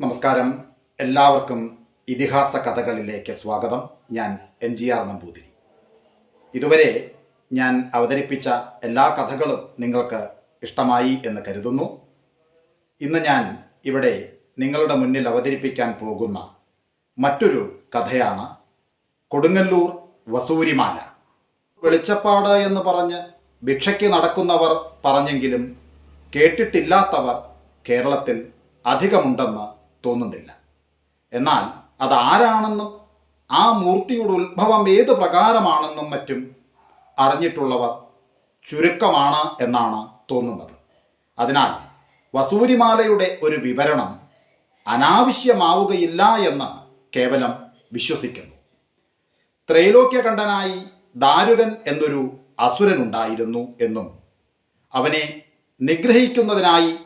നമസ്കാരം. എല്ലാവർക്കും ഇതിഹാസ കഥകളിലേക്ക് സ്വാഗതം. ഞാൻ എൻ ജി ആർ നമ്പൂതിരി. ഇതുവരെ ഞാൻ അവതരിപ്പിച്ച എല്ലാ കഥകളും നിങ്ങൾക്ക് ഇഷ്ടമായി എന്ന് കരുതുന്നു. ഇന്ന് ഞാൻ ഇവിടെ നിങ്ങളുടെ മുന്നിൽ അവതരിപ്പിക്കാൻ പോകുന്ന മറ്റൊരു കഥയാണ് കൊടുങ്ങല്ലൂർ വസൂരിമാല. വെളിച്ചപ്പാട് എന്ന് പറഞ്ഞ് ഭിക്ഷയ്ക്ക് നടക്കുന്നവർ പറഞ്ഞെങ്കിലും കേട്ടിട്ടില്ലാത്തവർ കേരളത്തിൽ അധികമുണ്ടെന്ന് തോന്നുന്നില്ല. എന്നാൽ അതാരാണെന്നും ആ മൂർത്തിയുടെ ഉത്ഭവം ഏത് പ്രകാരമാണെന്നും മറ്റും അറിഞ്ഞിട്ടുള്ളവർ ചുരുക്കമാണ് എന്നാണ് തോന്നുന്നത്. അതിനാൽ വസൂരിമാലയുടെ ഒരു വിവരണം അനാവശ്യമാവുകയില്ല എന്ന് കേവലം വിശ്വസിക്കുന്നു. ത്രൈലോക്യകണ്ഠനായി ദാരുകൻ എന്നൊരു അസുരനുണ്ടായിരുന്നു എന്നും അവനെ നിഗ്രഹിക്കുന്നതിനായി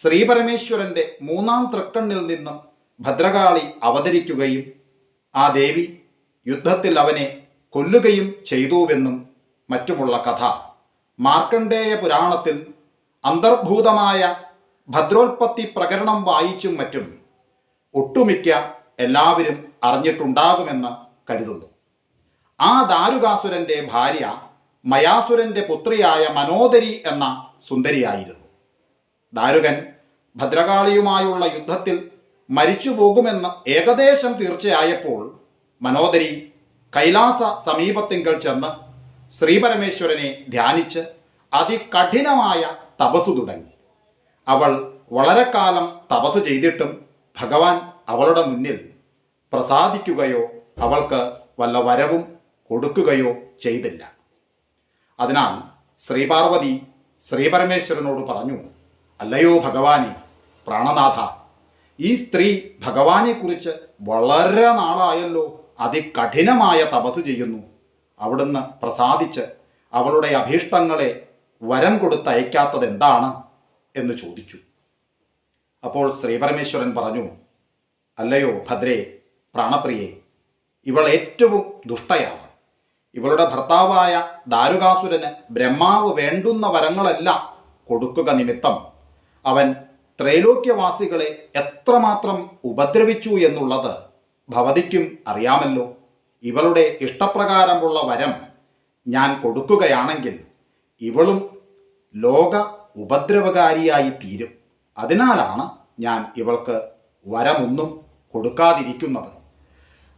ശ്രീപരമേശ്വരന്റെ മൂന്നാം തൃക്കണ്ണിൽ നിന്നും ഭദ്രകാളി അവതരിക്കുകയും ആ ദേവി യുദ്ധത്തിൽ അവനെ കൊല്ലുകയും ചെയ്തുവെന്നും മറ്റുമുള്ള കഥ. മാർക്കണ്ഡേയ പുരാണത്തിൽ അന്തർഭൂതമായ ഭദ്രോൽപത്തി പ്രകരണം വായിച്ചും മറ്റും ഒട്ടുമിക്ക എല്ലാവരും അറിഞ്ഞിട്ടുണ്ടാകുമെന്ന് കരുതുന്നു. ആ ദാരുകാസുരന്റെ ഭാര്യ മയാസുരന്റെ പുത്രിയായ മനോദരി എന്ന സുന്ദരിയായിരുന്നു. ദാരുകൻ ഭദ്രകാളിയുമായുള്ള യുദ്ധത്തിൽ മരിച്ചു പോകുമെന്ന് ഏകദേശം തീർച്ചയായപ്പോൾ മനോദരി കൈലാസ സമീപത്തിങ്കൽ ചെന്ന് ശ്രീപരമേശ്വരനെ ധ്യാനിച്ച് അതികഠിനമായ തപസ് തുടങ്ങി. അവൾ വളരെ കാലം തപസ് ചെയ്തിട്ടും ഭഗവാൻ അവളുടെ മുന്നിൽ പ്രസാദിക്കുകയോ അവൾക്ക് വല്ല വരവും കൊടുക്കുകയോ ചെയ്തില്ല. അതിനാൽ ശ്രീപാർവതി ശ്രീപരമേശ്വരനോട് പറഞ്ഞു അല്ലയോ ഭഗവാനെ? പ്രാണനാഥ ഈ സ്ത്രീ ഭഗവാനെക്കുറിച്ച് വളരെ നാളായല്ലോ അതികഠിനമായ തപസ് ചെയ്യുന്നു. അവിടുന്ന് പ്രസാദിച്ച് അവളുടെ അഭീഷ്ടങ്ങളെ വരം കൊടുത്തയക്കാത്തത് എന്താണ് എന്ന് ചോദിച്ചു. അപ്പോൾ ശ്രീപരമേശ്വരൻ പറഞ്ഞു അല്ലയോ ഭദ്രേ പ്രാണപ്രിയെ ഇവൾ ഏറ്റവും ദുഷ്ടയാണ്. ഇവളുടെ ഭർത്താവായ ദാരുകാസുരന് ബ്രഹ്മാവ് വേണ്ടുന്ന വരങ്ങളെല്ലാം കൊടുക്കുക നിമിത്തം അവൻ ത്രൈലോക്യവാസികളെ എത്രമാത്രം ഉപദ്രവിച്ചു എന്നുള്ളത് ഭവതിക്കും അറിയാമല്ലോ. ഇവളുടെ ഇഷ്ടപ്രകാരമുള്ള വരം ഞാൻ കൊടുക്കുകയാണെങ്കിൽ ഇവളും ലോക ഉപദ്രവകാരിയായി തീരും. അതിനാലാണ് ഞാൻ ഇവൾക്ക് വരമൊന്നും കൊടുക്കാതിരിക്കുന്നത്.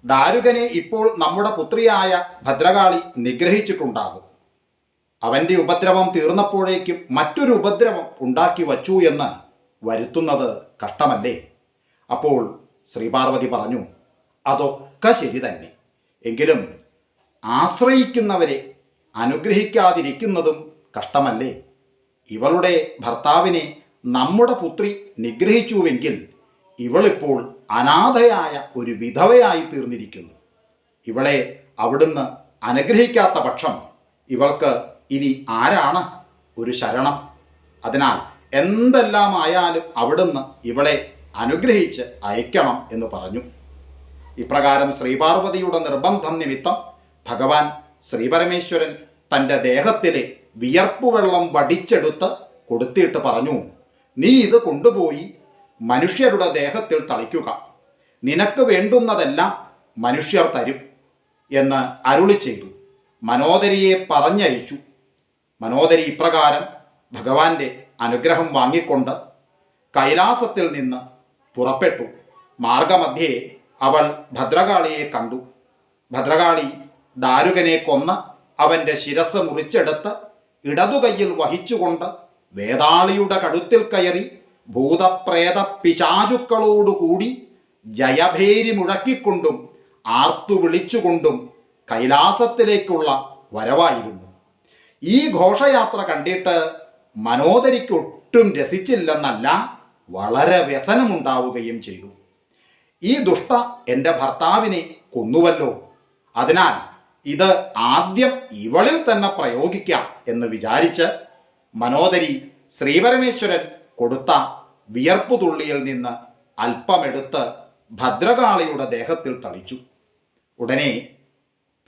ദാരുകനെ ഇപ്പോൾ നമ്മുടെ പുത്രിയായ ഭദ്രകാളി നിഗ്രഹിച്ചിട്ടുണ്ടാകും. അവന്റെ ഉപദ്രവം തീർന്നപ്പോഴേക്കും മറ്റൊരു ഉപദ്രവം ഉണ്ടാക്കി വച്ചു എന്ന് വരുത്തുന്നത് കഷ്ടമല്ലേ? അപ്പോൾ ശ്രീപാർവതി പറഞ്ഞു അതൊക്കെ ശരി തന്നെ. എങ്കിലും ആശ്രയിക്കുന്നവരെ അനുഗ്രഹിക്കാതിരിക്കുന്നതും കഷ്ടമല്ലേ? ഇവളുടെ ഭർത്താവിനെ നമ്മുടെ പുത്രി നിഗ്രഹിച്ചുവെങ്കിൽ ഇവളിപ്പോൾ അനാഥയായ ഒരു വിധവയായി തീർന്നിരിക്കുന്നു. ഇവളെ അവിടുന്ന് അനുഗ്രഹിക്കാത്ത പക്ഷം ഇവൾക്ക് ഇനി ആരാണ് ഒരു ശരണം? അതിനാൽ എന്തെല്ലാമായാലും അവിടുന്ന് ഇവളെ അനുഗ്രഹിച്ച് അയക്കണം എന്ന് പറഞ്ഞു. ഇപ്രകാരം ശ്രീപാർവതിയുടെ നിർബന്ധം നിമിത്തം ഭഗവാൻ ശ്രീപരമേശ്വരൻ തന്റെ ദേഹത്തിലെ വിയർപ്പുവെള്ളം വടിച്ചെടുത്ത് കൊടുത്തിട്ട് പറഞ്ഞു നീ ഇത് കൊണ്ടുപോയി മനുഷ്യരുടെ ദേഹത്തിൽ തളിക്കുക. നിനക്ക് വേണ്ടുന്നതെല്ലാം മനുഷ്യർ തരും എന്ന് അരുളി ചെയ്തു. മനോദരിയെ പറഞ്ഞയച്ചു. മനോദരി ഇപ്രകാരം ഭഗവാന്റെ അനുഗ്രഹം വാങ്ങിക്കൊണ്ട് കൈലാസത്തിൽ നിന്ന് പുറപ്പെട്ടു. മാർഗമധ്യേ അവൾ ഭദ്രകാളിയെ കണ്ടു. ഭദ്രകാളി ദാരുകനെ കൊന്ന് അവന്റെ ശിരസ് മുറിച്ചെടുത്ത് ഇടതുകൈയിൽ വഹിച്ചുകൊണ്ട് വേതാളിയുടെ കഴുത്തിൽ കയറി ഭൂതപ്രേത പിശാചുക്കളോടുകൂടി ജയഭേരി മുഴക്കിക്കൊണ്ടും ആർത്തു വിളിച്ചുകൊണ്ടും കൈലാസത്തിലേക്കുള്ള വരവായിരുന്നു. ഈ ഘോഷയാത്ര കണ്ടിട്ട് മനോദരിക്ക് ഒട്ടും രസിച്ചില്ലെന്നല്ല വളരെ വ്യസനമുണ്ടാവുകയും ചെയ്തു. ഈ ദുഷ്ട എന്റെ ഭർത്താവിനെ കൊന്നുവല്ലോ. അതിനാൽ ഇത് ആദ്യം ഇവളിൽ തന്നെ പ്രയോഗിക്കാം എന്ന് വിചാരിച്ച് മനോദരി ശ്രീപരമേശ്വരൻ കൊടുത്ത വിയർപ്പു തുള്ളിയിൽ നിന്ന് അല്പമെടുത്ത് ഭദ്രകാളിയുടെ ദേഹത്തിൽ തളിച്ചു. ഉടനെ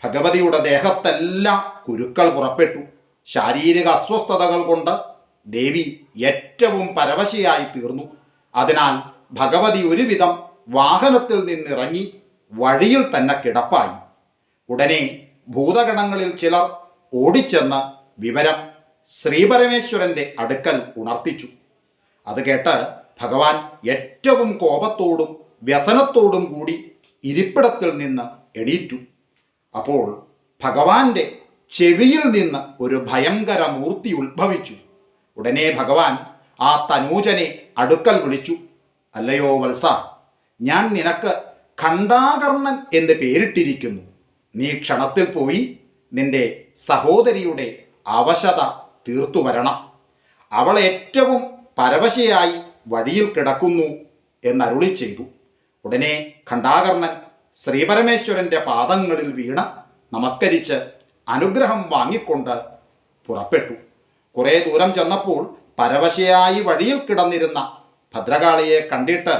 ഭഗവതിയുടെ ദേഹത്തെല്ലാം കുരുക്കൾ പുറപ്പെട്ടു. ശാരീരിക അസ്വസ്ഥതകൾ കൊണ്ട് ദേവി ഏറ്റവും പരവശയായി തീർന്നു. അതിനാൽ ഭഗവതി ഒരുവിധം വാഹനത്തിൽ നിന്നിറങ്ങി വഴിയിൽ തന്നെ കിടപ്പായി. ഉടനെ ഭൂതഗണങ്ങളിൽ ചിലർ ഓടിച്ചെന്ന് വിവരം ശ്രീപരമേശ്വരന്റെ അടുക്കൽ ഉണർത്തിച്ചു. അത് കേട്ട് ഭഗവാൻ ഏറ്റവും കോപത്തോടും വ്യസനത്തോടും കൂടി ഇരിപ്പിടത്തിൽ നിന്ന് എണീറ്റു. അപ്പോൾ ഭഗവാന്റെ ചെവിയിൽ നിന്ന് ഒരു ഭയങ്കര മൂർത്തി ഉത്ഭവിച്ചു. ഉടനെ ഭഗവാൻ ആ തനൂജനെ അടുക്കൽ വിളിച്ചു. അല്ലയോ വത്സ ഞാൻ നിനക്ക് ഖണ്ഡാകർണൻ എന്ന് പേരിട്ടിരിക്കുന്നു. നീ ക്ഷണത്തിൽ പോയി നിന്റെ സഹോദരിയുടെ അവശത തീർത്തു വരണം. അവൾ ഏറ്റവും പരവശയായി വഴിയിൽ കിടക്കുന്നു എന്നരുളി ചെയ്തു. ഉടനെ ഖണ്ഡാകർണൻ ശ്രീപരമേശ്വരന്റെ പാദങ്ങളിൽ വീണ് നമസ്കരിച്ച് അനുഗ്രഹം വാങ്ങിക്കൊണ്ട് പുറപ്പെട്ടു. കുറേ ദൂരം ചെന്നപ്പോൾ പരവശയായി വഴിയിൽ കിടന്നിരുന്ന ഭദ്രകാളിയെ കണ്ടിട്ട്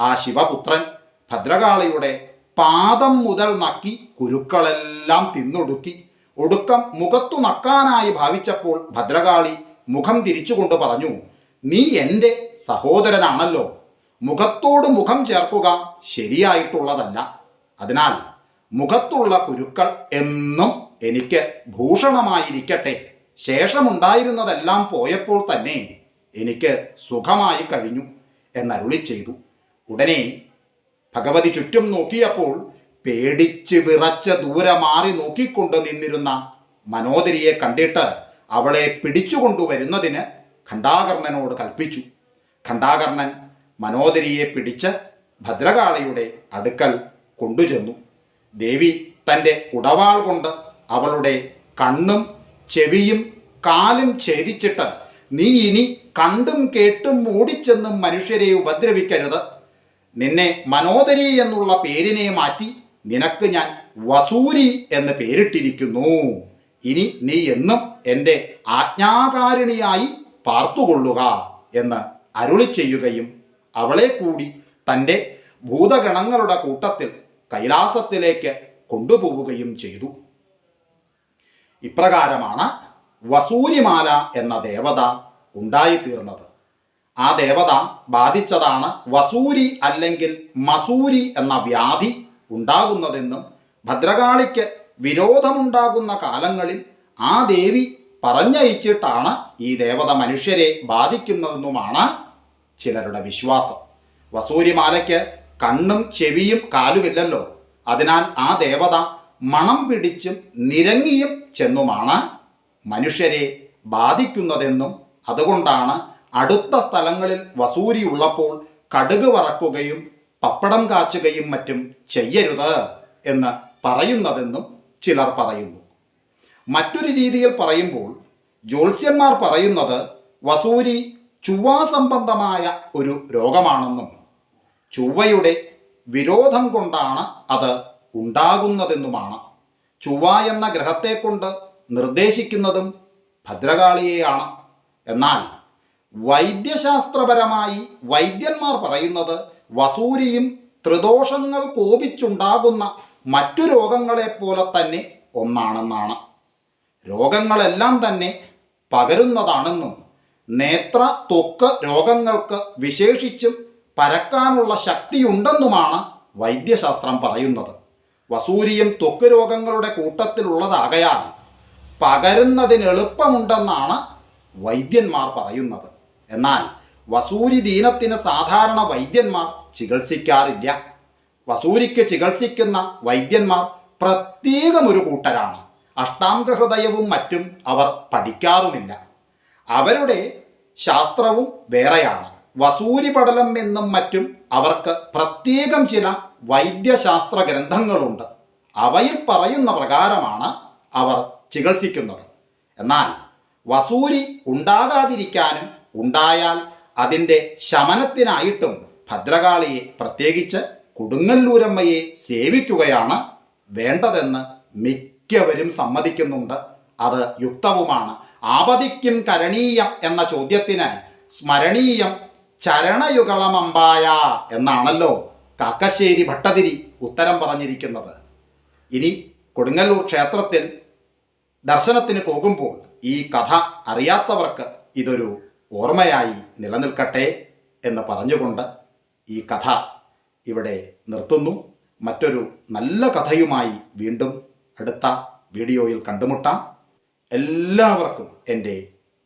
ആ ശിവപുത്രൻ ഭദ്രകാളിയുടെ പാദം മുതൽ നക്കി കുരുക്കളെല്ലാം തിന്നൊടുക്കി. ഒടുക്കം മുഖത്തു നക്കാനായി ഭാവിച്ചപ്പോൾ ഭദ്രകാളി മുഖം തിരിച്ചുകൊണ്ട് പറഞ്ഞു നീ എന്റെ സഹോദരനാണല്ലോ. മുഖത്തോട് മുഖം ചേർക്കുക ശരിയായിട്ടുള്ളതല്ല. അതിനാൽ മുഖത്തുള്ള കുരുക്കൾ എന്നും എനിക്ക് ഭൂഷണമായിരിക്കട്ടെ. ശേഷമുണ്ടായിരുന്നതെല്ലാം പോയപ്പോൾ തന്നെ എനിക്ക് സുഖമായി കഴിഞ്ഞു എന്നരുളി ചെയ്തു. ഉടനെ ഭഗവതി ചുറ്റും നോക്കിയപ്പോൾ പേടിച്ച് വിറച്ച് ദൂരെ മാറി നോക്കിക്കൊണ്ട് നിന്നിരുന്ന മനോദരിയെ കണ്ടിട്ട് അവളെ പിടിച്ചുകൊണ്ടുവരുന്നതിന് ഖണ്ഡാകർണനോട് കൽപ്പിച്ചു. ഖണ്ഡാകർണൻ മനോദരിയെ പിടിച്ച് ഭദ്രകാളിയുടെ അടുക്കൽ കൊണ്ടുചെന്നു. ദേവി തന്റെ ഉടവാൾ കൊണ്ട് അവളുടെ കണ്ണും ചെവിയും കാലും ഛേദിച്ചിട്ട് നീ ഇനി കണ്ടും കേട്ടും ഓടിച്ചെന്നും മനുഷ്യരെ ഉപദ്രവിക്കരുത്. നിന്നെ മനോദരി എന്നുള്ള പേരിനെ മാറ്റി നിനക്ക് ഞാൻ വസൂരി എന്ന് പേരിട്ടിരിക്കുന്നു. ഇനി നീ എന്നും എന്റെ ആജ്ഞാകാരിണിയായി പാർത്തുകൊള്ളുക എന്ന് അരുളി ചെയ്യുകയും അവളെ കൂടി തന്റെ ഭൂതഗണങ്ങളുടെ കൂട്ടത്തിൽ കൈലാസത്തിലേക്ക് കൊണ്ടുപോവുകയും ചെയ്തു. ഇപ്രകാരമാണ് വസൂരിമാല എന്ന ദേവത ഉണ്ടായിത്തീർന്നത്. ആ ദേവത ബാധിച്ചതാണ് വസൂരി അല്ലെങ്കിൽ മസൂരി എന്ന വ്യാധി ഉണ്ടാകുന്നതെന്നും ഭദ്രകാളിക്ക് വിരോധമുണ്ടാകുന്ന കാലങ്ങളിൽ ആ ദേവി പറഞ്ഞയച്ചിട്ടാണ് ഈ ദേവത മനുഷ്യരെ ബാധിക്കുന്നതെന്നുമാണ് ചിലരുടെ വിശ്വാസം. വസൂരിമാലയ്ക്ക് കണ്ണും ചെവിയും കാലുമില്ലല്ലോ. അതിനാൽ ആ ദേവത മണം പിടിച്ചും നിരങ്ങിയും ചെന്നുമാണ് മനുഷ്യരെ ബാധിക്കുന്നതെന്നും അതുകൊണ്ടാണ് അടുത്ത സ്ഥലങ്ങളിൽ വസൂരി ഉള്ളപ്പോൾ കടുക് വറക്കുകയും പപ്പടം കാച്ചുകയും മറ്റും ചെയ്യരുത് എന്ന് പറയുന്നതെന്നും ചിലർ പറയുന്നു. മറ്റൊരു രീതിയിൽ പറയുമ്പോൾ ജ്യോത്സ്യന്മാർ പറയുന്നത് വസൂരി ചുവ്വാ സംബന്ധമായ ഒരു രോഗമാണെന്നും ചൊവ്വയുടെ വിരോധം കൊണ്ടാണ് അത് ഉണ്ടാകുന്നതെന്നുമാണ്. ചൊവ്വ എന്ന ഗ്രഹത്തെ കൊണ്ട് നിർദ്ദേശിക്കുന്നതും ഭദ്രകാളിയെയാണ്. എന്നാൽ വൈദ്യശാസ്ത്രപരമായി വൈദ്യന്മാർ പറയുന്നത് വസൂരിയും ത്രിദോഷങ്ങൾ കോപിച്ചുണ്ടാകുന്ന മറ്റു രോഗങ്ങളെപ്പോലെ തന്നെ ഒന്നാണെന്നാണ്. രോഗങ്ങളെല്ലാം തന്നെ പകരുന്നതാണെന്നും നേത്ര ത്വക്ക് രോഗങ്ങൾക്ക് വിശേഷിച്ചും പരക്കാനുള്ള ശക്തിയുണ്ടെന്നുമാണ് വൈദ്യശാസ്ത്രം പറയുന്നത്. വസൂരിയും ത്വക്ക് രോഗങ്ങളുടെ കൂട്ടത്തിലുള്ളതാകയാൽ പകരുന്നതിന് എളുപ്പമുണ്ടെന്നാണ് വൈദ്യന്മാർ പറയുന്നത്. എന്നാൽ വസൂരി ദീനത്തിന് സാധാരണ വൈദ്യന്മാർ ചികിത്സിക്കാറില്ല. വസൂരിക്ക് ചികിത്സിക്കുന്ന വൈദ്യന്മാർ പ്രത്യേകം ഒരു കൂട്ടരാണ്. അഷ്ടാംഗഹൃദയവും മറ്റും അവർ പഠിക്കാറുമില്ല. അവരുടെ ശാസ്ത്രവും വേറെയാണ്. വസൂരി പടലം എന്നും മറ്റും അവർക്ക് പ്രത്യേകം ചില വൈദ്യശാസ്ത്ര ഗ്രന്ഥങ്ങളുണ്ട്. അവയിൽ പറയുന്ന പ്രകാരമാണ് അവർ ചികിത്സിക്കുന്നത്. എന്നാൽ വസൂരി ഉണ്ടാകാതിരിക്കാനും ഉണ്ടായാൽ അതിന്റെ ശമനത്തിനായിട്ടും ഭദ്രകാളിയെ പ്രത്യേകിച്ച് കൊടുങ്ങല്ലൂരമ്മയെ സേവിക്കുകയാണ് വേണ്ടതെന്ന് മിക്കവരും സമ്മതിക്കുന്നുണ്ട്. അത് യുക്തവുമാണ്. ആപതിക്കും കരണീയം എന്ന ചോദ്യത്തിന് സ്മരണീയം ചരണയുഗളമമ്പായ എന്നാണല്ലോ കാക്കശ്ശേരി ഭട്ടതിരി ഉത്തരം പറഞ്ഞിരിക്കുന്നത്. ഇനി കൊടുങ്ങല്ലൂർ ക്ഷേത്രത്തിൽ ദർശനത്തിന് പോകുമ്പോൾ ഈ കഥ അറിയാത്തവർക്ക് ഇതൊരു ഓർമ്മയായി നിലനിൽക്കട്ടെ എന്ന് പറഞ്ഞുകൊണ്ട് ഈ കഥ ഇവിടെ നിർത്തുന്നു. മറ്റൊരു നല്ല കഥയുമായി വീണ്ടും അടുത്ത വീഡിയോയിൽ കണ്ടുമുട്ടാം. എല്ലാവർക്കും എന്റെ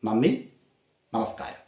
നന്ദി. നമസ്കാരം.